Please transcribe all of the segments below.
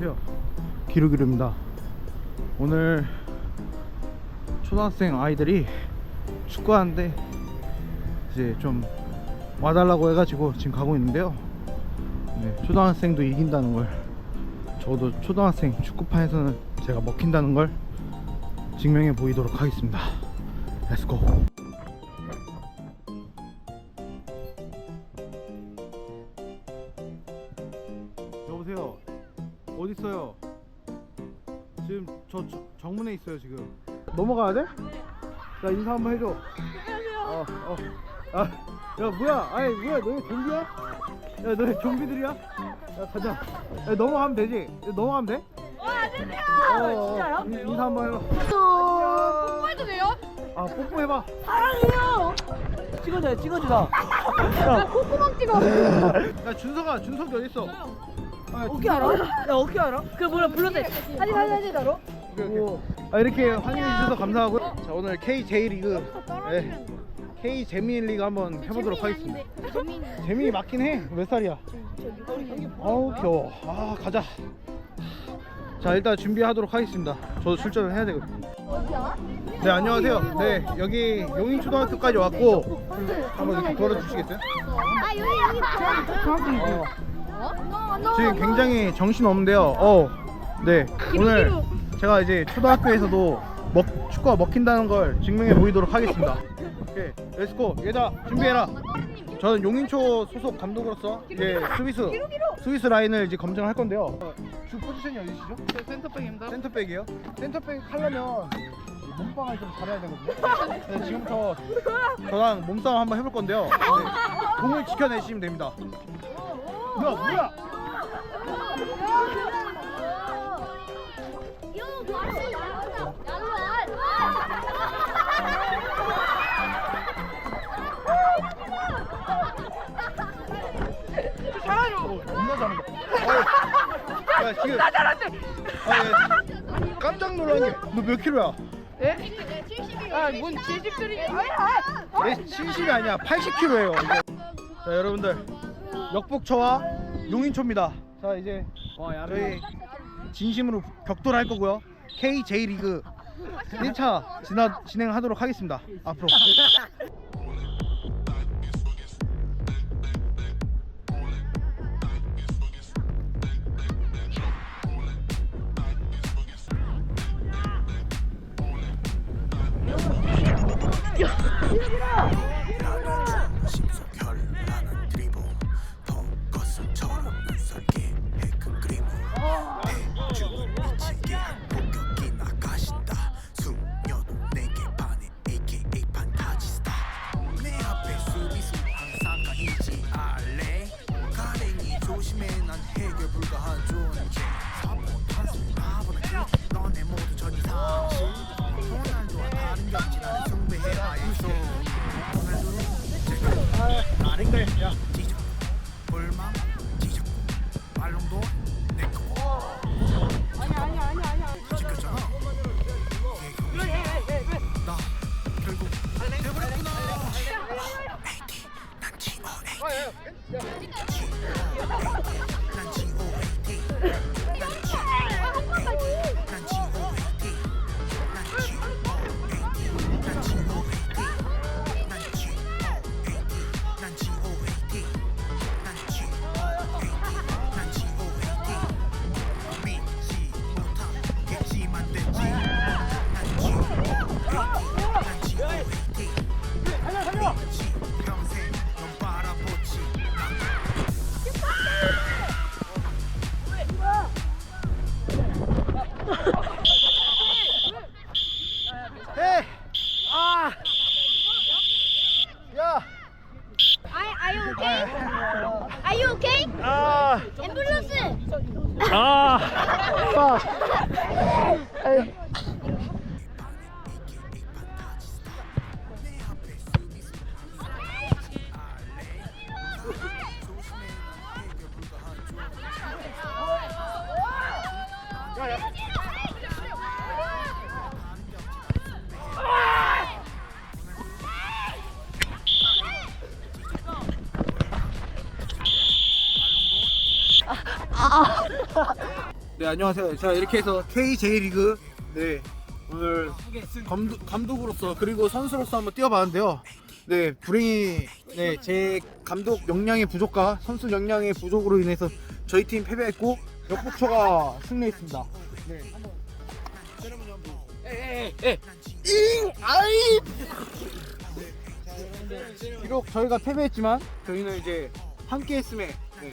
안녕하세요. 기루기루입니다. 오늘 초등학생 아이들이 축구하는데 이제 좀 와달라고 해가지고 지금 가고 있는데요. 네, 초등학생도 이긴다는 걸 저도 초등학생 축구판에서는 제가 먹힌다는 걸 증명해 보이도록 하겠습니다. 렛츠고. 있어요? 지금 저, 저 정문에 있어요 지금. 넘어가야 돼? 나 인사 한번 해줘. 어, 어. 아, 야 뭐야? 아니 뭐야? 너희 좀비야? 야 너희 좀비들이야? 야 가자. 야, 넘어가면 되지? 야, 넘어가면 돼? 어, 어, 진짜요? 인- 인사 한번 해봐. 뽀뽀해도 돼요? 아 뽀뽀해봐. 사랑해요. 찍어줘요 찍어주라 콧구멍 찍어. 야 준석아, 준석이 어디 있어? 아, 어떻게 알아? 야 어떻게 알아? 그 뭐야 불러대. 하지 하지 하지 나로. 오케이, 오케이. 아, 이렇게 환영해 주셔서 감사하고요. 자 오늘 KJ 리그, 네, K 재미 리그 한번 해보도록 하겠습니다. 재민. 재민이 맞긴 해. 몇 살이야? 아우 귀여워. 아 가자. 자 일단 준비하도록 하겠습니다. 저도 출전을 해야 되거든요. 네 안녕하세요. 네 여기 용인 초등학교까지 왔고 한번 이렇게 걸어주시겠어요? 아 여기 여기. 어, 어? 지금 굉장히 정신 없는데요. 어, 네 오늘 제가 이제 초등학교에서도 먹, 축구가 먹힌다는 걸 증명해 보이도록 하겠습니다. 오케이 렛츠고 얘들아 준비해라. 저는 용인초 소속 감독으로서 이제 스위스 스위스 라인을 이제 검증할 건데요. 어, 주 포지션이 어디시죠? 센터백입니다 센터백이요? 센터백 하려면 몸빵을 좀 잘해야 되거든요. 네, 지금부터 저랑 몸싸움 한번 해볼 건데요. 네, 공을 지켜내시면 됩니다. 뭐야 뭐야? 나온다. 어, 겁나 잘한다. 어, 야 지금 나 잘한대. 아, 깜짝 놀란 게너몇 킬로야? 아뭔 70들이? 내 70이 아니야 80킬로예요. 자 여러분들 역북초와 용인초입니다. 자 이제 저희 진심으로 격돌할 거고요. KJ 리그 1차 진화, 진행하도록 하겠습니다. 앞으로. Ring daí, já. Ah! Fuck! 네 안녕하세요. 자 이렇게 해서 KJ 리그 네 오늘 감독, 감독으로서 그리고 선수로서 한번 뛰어봤는데요. 네 불행히 네제 감독 역량의 부족과 선수 역량의 부족으로 인해서 저희 팀 패배했고 역부초가 승리했습니다. 네 예, 예, 예. 한번 에에에잉 아이. 네. 비록 저희가 패배했지만 저희는 이제 함께했음에 네.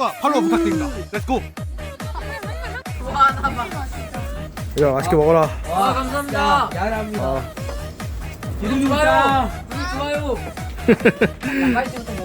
구독과 팔로우 부탁드립니다. 렛츠고. 야 맛있게 먹어라. 아 감사합니다. 야랍니다. 구독 좋아요. 구독 좋아요.